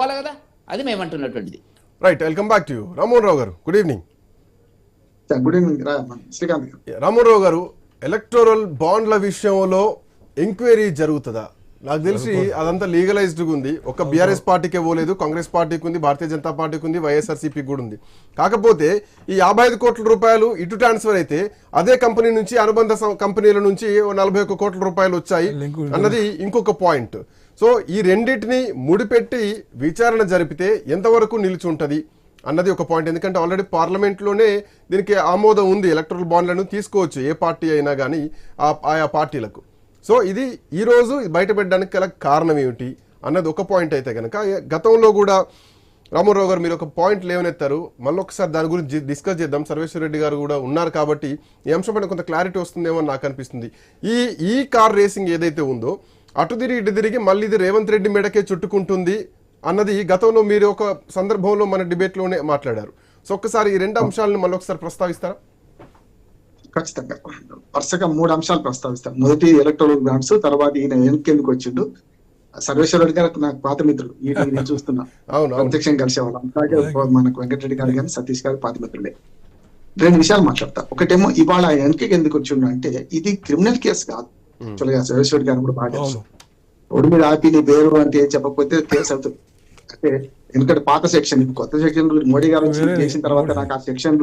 పోవాలి కదా? అది మేము అంటున్నటువంటిది right welcome back to you Rammohan Rao garu good evening good evening Srikanth garu. Rammohan Rao గారు electoral బాండ్ల విషయంలో ఎంక్వైరీ జరుగుతుందా? నాకు తెలిసి అదంతా లీగలైజ్డ్ ఉంది. ఒక బీఆర్ఎస్ పార్టీకే పోలేదు కాంగ్రెస్ పార్టీకి ఉంది భారతీయ జనతా పార్టీకి ఉంది వైఎస్ఆర్సీపీకి కూడా ఉంది. కాకపోతే ఈ యాభై ఐదు కోట్ల రూపాయలు ఇటు ట్రాన్స్ఫర్ అయితే అదే కంపెనీ నుంచి అనుబంధ కంపెనీల నుంచి నలభై ఒక్క కోట్ల రూపాయలు వచ్చాయి అన్నది ఇంకొక పాయింట్ సో ఈ రెండింటిని ముడిపెట్టి విచారణ జరిపితే ఎంతవరకు నిలిచి ఉంటుంది అన్నది ఒక పాయింట్ ఎందుకంటే ఆల్రెడీ పార్లమెంట్లోనే దీనికి ఆమోదం ఉంది ఎలక్ట్రల్ బాండ్లను తీసుకోవచ్చు ఏ పార్టీ అయినా కానీ ఆ ఆయా పార్టీలకు. సో ఇది ఈరోజు బయటపెట్టడానికి గల కారణం ఏమిటి అన్నది ఒక పాయింట్ అయితే కనుక గతంలో కూడా రామారావు గారు మీరు ఒక పాయింట్ లేవనెత్తారు మళ్ళీ ఒకసారి దాని గురించి డిస్కస్ చేద్దాం. సర్వేశ్వర రెడ్డి గారు కూడా ఉన్నారు కాబట్టి ఈ అంశం పైన కొంత క్లారిటీ వస్తుందేమో నాకు అనిపిస్తుంది. ఈ ఈ కార్ రేసింగ్ ఏదైతే ఉందో అటు తిరిగి ఇటు తిరిగి మళ్ళీ ఇది రేవంత్ రెడ్డి మెడకే చుట్టుకుంటుంది అన్నది గతంలో మీరు ఒక సందర్భంలో మన డిబేట్లోనే మాట్లాడారు. సో ఒక్కసారి ఈ రెండు అంశాలను మళ్ళీ ఒకసారి ప్రస్తావిస్తారా? ఖచ్చితంగా. వరుసగా మూడు అంశాలు ప్రస్తావిస్తాం మొదటి ఎలక్ట్రల్ గ్రాంట్స్ తర్వాత ఈయన వెనక్కి వచ్చిండు? సర్వేశ్వర రెడ్డి గారు నాకు పాత మిత్రులు ఈ నేను చూస్తున్నా. అవును అవును ప్రత్యక్షంగా కలిసేవాళ్ళం. అలాగే మనకు వెంకటరెడ్డి గారు కానీ సతీష్ గారు పాత మిత్రులే. రెండు విషయాలు మాట్లాడతా. ఒకటేమో ఇవాళ వెనక్కి ఎందుకు వచ్చిండు అంటే ఇది క్రిమినల్ కేసు కాదు. యాక్చువల్గా సర్వేశ్వర గారు కూడా బాగా రోడ్డు మీద ఆపి నీ పేరు అంటే ఏం చెప్పకపోతే కేసు అవుతుంది అంటే ఎందుకంటే పాత సెక్షన్ ఇప్పుడు కొత్త సెక్షన్ మోడీ గారు చేసిన తర్వాత నాకు ఆ సెక్షన్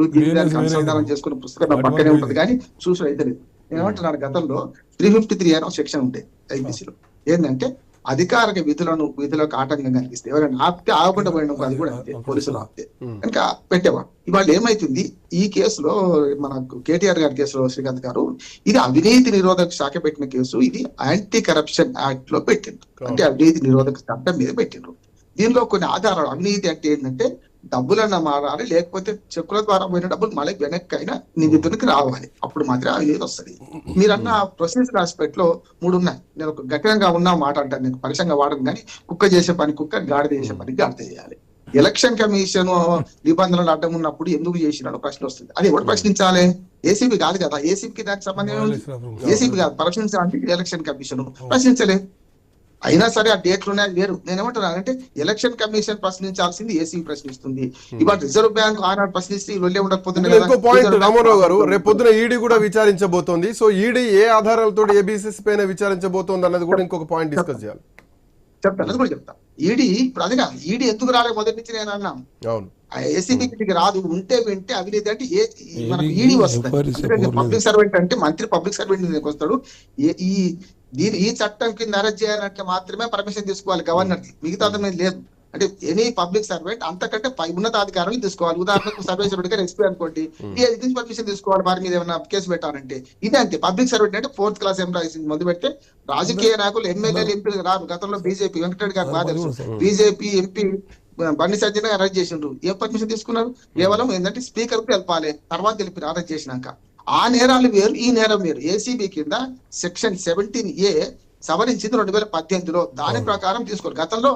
అనుసంధానం చేసుకున్న పుస్తకం నా పక్కనే ఉంటుంది కానీ చూసిన అయితే లేదు. నేను ఏమంటున్నాను గతంలో త్రీ ఫిఫ్టీ త్రీ అని సెక్షన్ ఉంటాయి ఐపీసీలో ఏంటంటే అధికారిక విధులను విధులకు ఆటంకం కలిగిస్తే ఎవరైనా ఆపితే ఆగకుండా పోయినప్పుడు అది కూడా అంతే పోలీసులు ఆపితే. కనుక పెట్టేవాడు ఇవాళ ఏమైతుంది? ఈ కేసులో మన కేటీఆర్ గారి కేసులో శ్రీకాంత్ గారు ఇది అవినీతి నిరోధక శాఖ పెట్టిన కేసు ఇది యాంటీ కరప్షన్ యాక్ట్లో పెట్టిండ్రు. అంటే అవినీతి నిరోధక చట్టం మీద పెట్టిండ్రు. దీనిలో కొన్ని ఆధారాలు అవినీతి అంటే ఏంటంటే డబ్బులన్నా మారాలి లేకపోతే చెక్కుల ద్వారా పోయిన డబ్బులు మళ్ళీ వెనక్కి అయినా నిందితునికి రావాలి. అప్పుడు మాత్రమే అవినీతి వస్తుంది. మీరన్న ప్రొసీజర్ ఆస్పెక్ట్లో మూడు ఉన్నాయి. నేను ఒక గట్టిగా ఉన్న మాట అంటాను నేను పరిచయంగా వాడను కానీ కుక్క చేసే పని కుక్క గాడిద చేసే పని గాడిద చేయాలి. ఎలక్షన్ కమిషన్ నిబంధనలు అడ్డం ఉన్నప్పుడు ఎందుకు చేసినాడు? ప్రశ్న వస్తుంది. అది ఎవరు ప్రశ్నించాలి? ఏసీబీ కాదు కదా. ఏసీబీకి దానికి సంబంధం ఏముంది? ఏసీబీ కాదు. ప్రశ్నించడానికి ఎలక్షన్ కమిషన్ ప్రశ్నించలే. అయినా సరే ఆ డేట్లు ఉన్నాయి వేరు. నేను ఏమంటున్నాను అంటే ఎలక్షన్ కమిషన్ ప్రశ్నించాల్సింది ఏసీ ప్రశ్నిస్తుంది? ఇవాళ రిజర్వ్ బ్యాంక్ ఆనాడు ప్రశ్నిస్తే లొల్లే ఉండకపోతుంది ఇంకో పాయింట్ రామారావు గారు రేపు పొద్దున ఈడీ కూడా విచారించబోతోంది. సో ఈడీ ఏ ఆధారాలతో ఏబీసీసీ పైన విచారించబోతోంది అన్నది కూడా ఇంకొక పాయింట్ డిస్కస్ చేయాలి. చెప్తాను అది కూడా చెప్తా. ఈడీ ఇప్పుడు అది కాదు ఈడీ ఎందుకు రాలేదు మొదటి నుంచి నేను అన్నా? అవును. ఏసీబీకి రాదు ఉంటే వింటే అవినీతి అంటే ఏ మనకు ఈడీ వస్తుంది పబ్లిక్ సర్వెంట్ అంటే మంత్రి పబ్లిక్ సర్వెంట్ దగ్గరికి వస్తాడు. ఈ దీని ఈ చట్టం కింద అరెస్ట్ చేయాలంటే మాత్రమే పర్మిషన్ తీసుకోవాలి గవర్నర్ మిగతా మీద లేదు. అంటే ఎనీ పబ్లిక్ సర్వెంట్ అంతకంటే పై ఉన్నతాధికారులు తీసుకోవాలి. ఉదాహరణకు సర్వేశ్వరుడి గారు ఎస్పీ అనుకోండి ఈ నుంచి పర్మిషన్ తీసుకోవాలి వారి మీద ఏమైనా కేసు పెట్టాలంటే. ఇది అంతే. పబ్లిక్ సర్వెంట్ అంటే ఫోర్త్ క్లాస్ ఎంప్లాయీస్ మొదలు పెడితే రాజకీయ నాయకులు ఎమ్మెల్యేలు ఎంపీలు రారు. గతంలో బీజేపీ వెంకటరెడ్డి గారు బాగా తెలుసు. BJP MP Bandi Sanjay arrest చేసిండ్రు. ఏ పర్మిషన్ తీసుకున్నారు? కేవలం ఏంటంటే స్పీకర్కు తెలపాలి తర్వాత తెలిపి అరెస్ట్ చేసినాక. ఆ నేరాలు వేరు ఈ నేరం వేరు. ఏసీబీ కింద సెక్షన్ సెవెంటీన్ ఏ సవరించింది రెండు వేల పద్దెనిమిదిలో. దాని ప్రకారం తీసుకోవాలి. గతంలో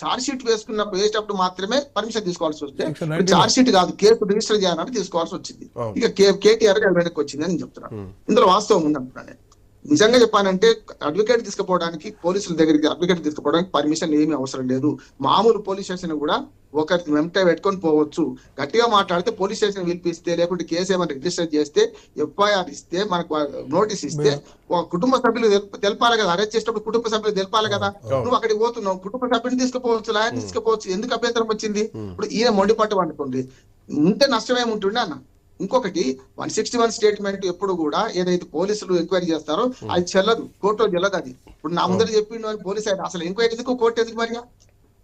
చార్జ్ షీట్ వేసుకున్నప్పుడు వేసేటప్పుడు మాత్రమే పర్మిషన్ తీసుకోవాల్సి వస్తే చార్జ్ షీట్ కాదు కేసు రిజిస్టర్ చేయాలని తీసుకోవాల్సి వచ్చింది. ఇక కేటీఆర్ గారు వెనక్కి వచ్చింది అని చెప్తున్నాను ఇందులో వాస్తవం ఉందంటున్నాను నేను. నిజంగా చెప్పానంటే అడ్వకేట్ తీసుకుపోవడానికి పోలీసుల దగ్గరికి అడ్వకేట్ తీసుకుపోవడానికి పర్మిషన్ ఏమీ అవసరం లేదు. మామూలు పోలీస్ స్టేషన్ కూడా ఒకరి వెంట పెట్టుకొని పోవచ్చు. గట్టిగా మాట్లాడితే పోలీస్ స్టేషన్ పిలిపిస్తే లేకుంటే కేసు ఏమైనా రిజిస్టర్ చేస్తే ఎఫ్ఐఆర్ ఇస్తే మనకు నోటీస్ ఇస్తే ఒక కుటుంబ సభ్యులు తెలప- తెలపాలి కదా. అరెస్ట్ చేసేటప్పుడు కుటుంబ సభ్యులు తెలపాలి కదా. నువ్వు అక్కడికి పోతున్నావు. కుటుంబ సభ్యుని తీసుకుపోవచ్చు లాయర్ తీసుకుపోవచ్చు. ఎందుకు అభ్యంతరం వచ్చింది? ఇప్పుడు ఈయన మొండిపట్టు అనుకోండి ఉంటే నష్టమేముంటుండే అన్న. ఇంకొకటి వన్ సిక్స్టీ వన్ స్టేట్మెంట్ ఎప్పుడు కూడా ఏదైతే పోలీసులు ఎంక్వైరీ చేస్తారో అది చెల్లదు. కోర్టులో చెల్లదు అది. ఇప్పుడు నా ముందర చెప్పిండు అని పోలీస్ అసలు ఎంక్వైరీ ఎందుకు కోర్టు ఎందుకు మరిగా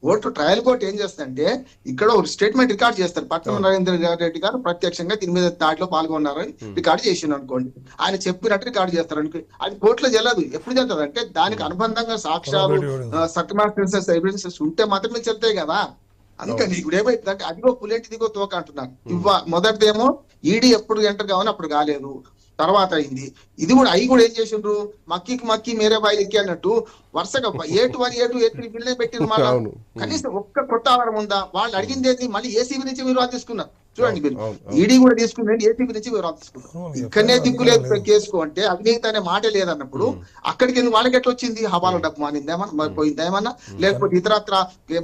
కోర్టు ట్రయల్ కోర్టు ఏం చేస్తుందంటే ఇక్కడ ఒక స్టేట్మెంట్ రికార్డ్ చేస్తారు. పట్నం నరేంద్ర రెడ్డి గారు ప్రత్యక్షంగా దీని మీద దాడిలో పాల్గొన్నారని రికార్డ్ చేసిండు అనుకోండి. ఆయన చెప్పినట్టు రికార్డ్ చేస్తారు అనుకో అది కోర్టులో చెల్లదు ఎప్పుడు చెల్తుంది అంటే దానికి అనుబంధంగా సాక్ష్యాలు సర్కమాస్టెన్సెస్ ఎవిడెన్సెస్ ఉంటే మాత్రమే చెల్తాయి కదా. అందుకని ఇప్పుడు ఏమైందంటే అదిగో పులేంటి దిగో తోక అంటున్నాను ఇవ్వ మొదటిదేమో ఈడీ ఎప్పుడు ఎంటర్ కావాలి అప్పుడు కాలేదు. తర్వాత అయింది ఇది కూడా అవి కూడా ఏం చేసిండ్రు? మక్కికి మక్కి మేరే బాయిలు ఎక్కి అన్నట్టు వరుసగా ఏటు వన్ ఏటు పెట్టిండ్రు మళ్ళా? అవును. కనీసం ఒక్క కొత్త ఆధారం ఉందా? వాళ్ళు అడిగింది ఏంది మళ్ళీ ఏసీబీ నుంచి మీరు వాళ్ళు తీసుకున్నారు? చూడండి మీరు. ఈడీ కూడా వివరాలు తీసుకున్నాం అవును, ఇక్కడనే దిక్కులేదు లేదు. కేసుకు అంటే అవినీతి అనే మాట లేదన్నప్పుడు అక్కడికి ఎందుకు వాళ్ళకి ఎట్లా వచ్చింది? హవాల డబ్బు మానిందేమన్నా మరి పోయిందా ఏమన్నా? లేకపోతే ఇతరత్ర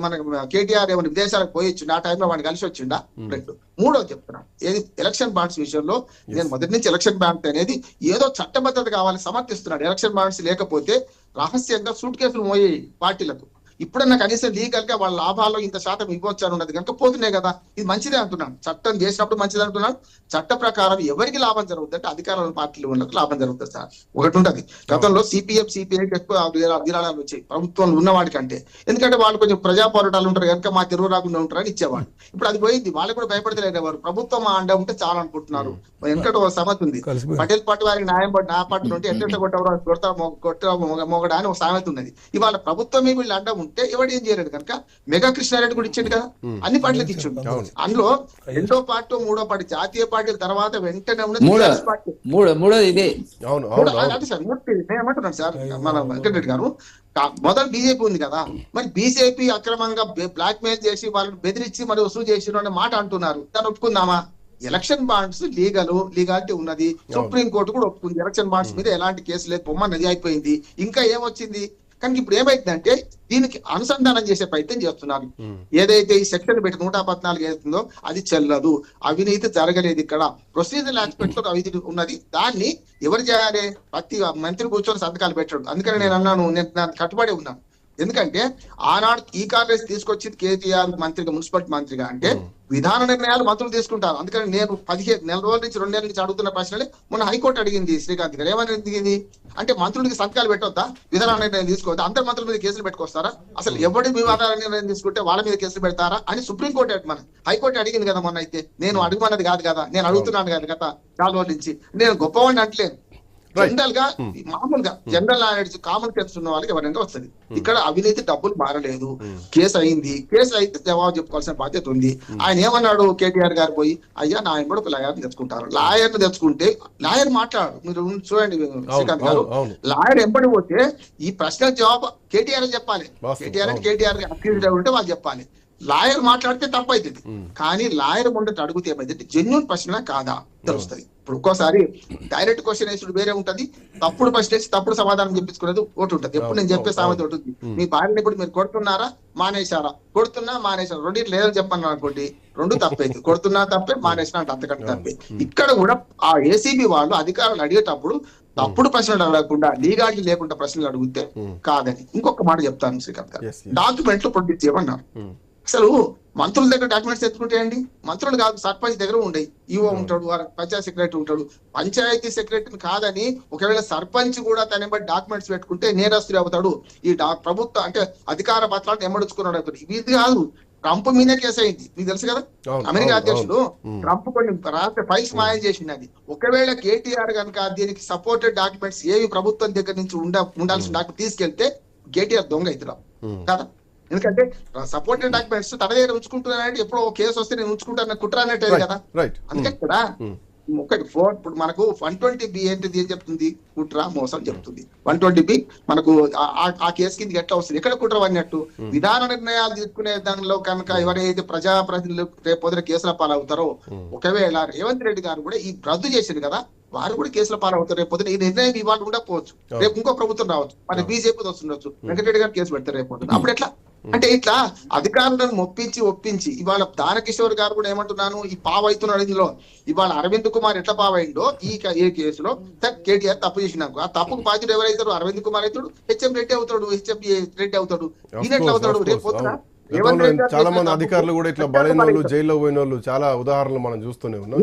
మన కేటీఆర్ ఏమైనా విదేశాలకు పోయి వచ్చిండు ఆ టైంలో వాడిని కలిసి వచ్చిండా? రెండు. మూడోది చెప్తున్నా. ఏది? ఎలక్షన్ బాండ్స్ విషయంలో నేను మొదటి నుంచి ఎలక్షన్ బాండ్ అనేది ఏదో చట్టబద్ధత కావాలని సమర్థిస్తున్నాడు. ఎలక్షన్ బాండ్స్ లేకపోతే రహస్యంగా సూట్ కేసులు మోయే పార్టీలకు. ఇప్పుడన్నా కనీసం లీగల్గా వాళ్ళ లాభాల్లో ఇంత శాతం ఇవ్వచ్చు అని ఉన్నది కనుక పోతున్నాయి కదా. ఇది మంచిదే అంటున్నాను. చట్టం చేసినప్పుడు మంచిది అంటున్నాను. చట్ట ప్రకారం ఎవరికి లాభం జరుగుతుంది అంటే అధికారంలో పార్టీలు ఉన్నది లాభం జరుగుతుంది సార్. ఒకటి ఉంటది. గతంలో సిపిఎం సిపిఐ ఎక్కువ విరా- విరాళాలు వచ్చాయి. ప్రభుత్వంలో ఉన్నవాడి కంటే ఎందుకంటే వాళ్ళు కొంచెం ప్రజా పోరాటాలు ఉంటారు కనుక మా తిరుగు రాకుండా ఉంటారని ఇచ్చేవాళ్ళు. ఇప్పుడు అది పోయింది. వాళ్ళకి కూడా భయపడతలేదు వారు. ప్రభుత్వం అండ ఉంటే చాలా అనుకుంటున్నారు. వెనకట ఒక సమస్య ఉంది. పటేల్ పార్టీ వారికి న్యాయం పడి నా పార్టీ ఉంటే ఎంత కొట్టవరా? కొడతా కొట్ట మొగడా అని ఒక సామెత ఉన్నది. ఇవాళ ప్రభుత్వమే వీళ్ళు అడ్డం ఉంటే ఎవడు ఏం చేయలేడు కనుక మెగా కృష్ణారెడ్డి కూడా ఇచ్చిండు కదా. అన్ని పార్టీలకు ఇచ్చిండు. అందులో రెండో పార్టీ మూడో పార్టీ జాతీయ పార్టీల తర్వాత వెంటనే ఉన్నది మూడో. టీఆర్ఎస్ పార్టీ మూడో మూడోది ఇదే. అవును మూడో- అవును అవును. అదే సార్ ఏమంటున్నాను సార్ మన వెంకటరెడ్డి గారు. మొదలు బీజేపీ ఉంది కదా. మరి బీజేపీ అక్రమంగా బ్లాక్ మెయిల్ చేసి వాళ్ళని బెదిరించి మరి వసూలు చేసిన అనే మాట అంటున్నారు. దాన్ని ఒప్పుకుందామా? ఎలక్షన్ బాండ్స్ లీగల్ లీగాలిటీ ఉన్నది. సుప్రీం కోర్టు కూడా ఒప్పుకుంది. ఎలక్షన్ బాండ్స్ మీద ఎలాంటి కేసు లేదు. పొమ్మన్నది అయిపోయింది ఇంకా ఏమొచ్చింది? కానీ ఇప్పుడు ఏమైందంటే దీనికి అనుసంధానం చేసే ప్రయత్నం చేస్తున్నారు ఏదైతే ఈ సెక్షన్ పెట్టి నూట పద్నాలుగు ఏదైతుందో అది చెల్లదు. అవినీతి జరగలేదు ఇక్కడ. ప్రొసీజర్ ఆస్పెక్ట్లో అవినీతి ఉన్నది. దాన్ని ఎవరు చేయాలి? ప్రతి మంత్రి కూర్చొని సంతకాలు పెట్టాడు. అందుకని నేను అన్నాను నేను కట్టుబడి ఉన్నాను. ఎందుకంటే ఆనాడు ఈ కాంగ్రెస్ తీసుకొచ్చింది కేటీఆర్ మంత్రిగా మున్సిపల్ మంత్రిగా అంటే విధాన నిర్ణయాలు మంత్రులు తీసుకుంటారు. అందుకని నేను పదిహేను నెల రోజుల నుంచి రెండు నెలల నుంచి అడుగుతున్న ప్రశ్నలే మొన్న హైకోర్టు అడిగింది శ్రీకాంత్ గారు. ఏమని అడిగింది? అంటే మంత్రులకి సంతకాలు పెట్టొద్దా? విధాన నిర్ణయం తీసుకోవద్దా? అందరు మంత్రుల మీద కేసులు పెట్టుకొస్తారా? అసలు ఎవరి విధాన నిర్ణయం తీసుకుంటే వాళ్ళ మీద కేసులు పెడతారా అని సుప్రీంకోర్టు అడిగి హైకోర్టు అడిగింది కదా మొన్న అయితే. నేను అడుగుమన్నది కాదు కదా. నేను అడుగుతున్నాను కదా చాలా రోజుల నుంచి. నేను గొప్పవాడిని అంటలేను. జనరల్గా మామూలుగా జనరల్ నాలెడ్జ్ కామన్ సెన్స్ ఉన్న వాళ్ళకి ఎవరైనా వస్తుంది. ఇక్కడ అవినీతి డబ్బులు మారలేదు. కేసు అయింది. కేసు అయితే జవాబు చెప్పుకోవాల్సిన బాధ్యత ఉంది. ఆయన ఏమన్నాడు? కేటీఆర్ గారు పోయి అయ్యా నా కూడా ఒక లాయర్ తెచ్చుకుంటారు. లాయర్ తెచ్చుకుంటే లాయర్ మాట్లాడు. మీరు చూడండి శ్రీకాంత్ గారు. లాయర్ ఎంబడి పోతే ఈ ప్రశ్న జవాబు కేటీఆర్ చెప్పాలి. కేటీఆర్. కేటీఆర్ అక్యూజ్డ్ ఉంటే వాళ్ళు చెప్పాలి. లాయర్ మాట్లాడితే తప్పు అవుతుంది కానీ లాయర్ ముందట అడిగితే ఏమైందంటే జెన్యున్ ప్రశ్న కాదా? తెలుస్తుంది. ఇప్పుడు ఒక్కోసారి డైరెక్ట్ క్వశ్చన్ వేసుడు వేరే ఉంటది. తప్పుడు ప్రశ్న వేసి తప్పుడు సమాధానం చెప్పించుకునేది ఒకటి ఉంటది. ఎప్పుడు నేను చెప్పే సామెత ఉంది. మీ భార్యని ఇప్పుడు మీరు కొడుతున్నారా? మానేశారా? కొడుతున్నా మానేశారా? రెండింటి లేదని చెప్పాను అనుకోండి రెండు తప్పైంది. కొడుతున్నా తప్పే మానేసినా అంటే అంతకంటే తప్పే. ఇక్కడ కూడా ఆ ఏసీబీ వాళ్ళు అధికారులు అడిగేటప్పుడు తప్పుడు ప్రశ్నలు అడగకుండా లీగాలిటీ లేకుండా ప్రశ్నలు అడిగితే కాదని. ఇంకొక మాట చెప్తాను శ్రీకాంత్ గారు. డాక్యుమెంట్లు ప్రొడ్యూస్ చేయమన్నారు. అసలు మంత్రుల దగ్గర డాక్యుమెంట్స్ ఎత్తుకుంటాయండి? మంత్రులు కాదు సర్పంచ్ దగ్గర ఉండయి ఈవో ఉంటాడు వారి పంచాయతీ సెక్రటరీ ఉంటాడు. పంచాయతీ సెక్రటరీ కాదని ఒకవేళ సర్పంచ్ కూడా తన బట్టి డాక్యుమెంట్స్ పెట్టుకుంటే నేరస్తుడు అవుతాడు. ఈ ప్రభుత్వ అంటే అధికార పత్రాలను ఎమ్మడుచుకున్నాడు అవుతాడు ఇది కాదు. ట్రంప్ మీదే కేసు అయింది. మీకు తెలుసు కదా? అమెరికా అధ్యక్షుడు అవును. ట్రంప్ కొన్ని రాష్ట్ర ఫైల్స్ మాయం చేసినది ఒకవేళ కేటీఆర్ కనుక దీనికి సపోర్టెడ్ డాక్యుమెంట్స్ ఏవి ప్రభుత్వం దగ్గర నుంచి ఉండ ఉండాల్సిన డాక్యుమెంట్ తీసుకెళ్తే కేటీఆర్ దొంగ ఉమ్. కదా? ఎందుకంటే సపోర్టెడ్ డాక్యుమెంట్స్ తన దగ్గర ఉంచుకుంటున్నానంటే ఎప్పుడో ఒక కేసు వస్తే నేను ఉంచుకుంటాను కుట్ర అన్నట్టే కదా. రైట్ అందుకే ఇక్కడ ఒకటి ఫోర్ ఇప్పుడు మనకు వన్ ట్వంటీ బి ఏంటిది ఏం చెప్తుంది కుట్ర మోసం చెప్తుంది. వన్ ట్వంటీ బి మనకు ఆ- కేసు కింద ఎట్లా వస్తుంది? ఎక్కడ కుట్ర అన్నట్టు విధాన నిర్ణయాలు తీసుకునే దానిలో కనుక ఎవరైతే ప్రజాప్రతినిధులు రేపు పొద్దున కేసుల పాలవుతారో ఒకవేళ రేవంత్ రెడ్డి గారు కూడా ఈ రద్దు చేసింది కదా వారు కూడా కేసుల పాలవుతారు. రేపు పొద్దున ఈ నిర్ణయం ఇవాళ ఉండకపోవచ్చు రేపు ఇంకో ప్రభుత్వం రావచ్చు. మరి బీజేపీ వస్తుండొచ్చు. వెంకటరెడ్డి గారు కేసు పెడతారు రేపు అప్పుడు ఎట్లా? అంటే ఇట్లా అధికారులను ఒప్పించి ఒప్పించి ఇవాళ దానకిషోర్ గారు కూడా ఏమంటున్నాను ఈ పావైతున్నాడు ఇందులో ఇవాళ అరవింద్ కుమార్ ఎట్లా పావైండో ఈ ఈ కేసులో కేటీఆర్ తప్పు చేసినాకు ఆ తప్పుకు బాధ్యుడు ఎవరైతారు? అరవింద్ కుమార్ అవుతాడు హెచ్ఎం రెడ్డి అవుతాడు హెచ్ఎం రెడ్డి అవుతాడు ఈయన ఎట్లా అవుతాడు? రేపు చాలా మంది అధికారులు కూడా ఇట్లా బలైన వాళ్ళు. జైల్లో పోయిన వాళ్ళు చాలా ఉదాహరణలు మనం చూస్తూనే ఉన్నాం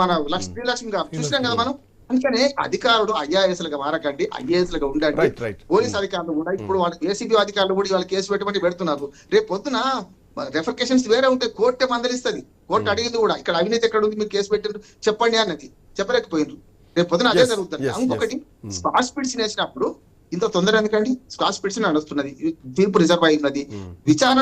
మన లక్ష్మీ శ్రీలక్ష్మి గారు చూసినాం కదా మనం? అందుకనే అధికారులు ఐఆర్ఎస్ లుగా మారకండి ఐఏఎస్ లుగా ఉండండి. పోలీస్ అధికారులు కూడా ఇప్పుడు వాళ్ళ ఏసీబీ అధికారులు కూడా వాళ్ళ కేసు పెట్టమని పెడుతున్నారు. రేపు పొద్దున రెఫర్కేషన్స్ వేరే ఉంటాయి కోర్టే మందలిస్తుంది. కోర్టు అడిగింది కూడా ఇక్కడ అవినీతి ఎక్కడ ఉంది మీరు కేసు పెట్టిండ్రు చెప్పండి అన్నది. చెప్పలేకపోయిండ్రు రేపు పొద్దున అదే జరుగుతుంది. ఇంకొకటి yes. స్పాస్ పిడిచి వేసినప్పుడు ఇంత తొందర ఎందుకండి? స్కాచ్ పిడిచి నడుస్తున్నది తీర్పు రిజర్వ్ అయి ఉన్నది విచారణ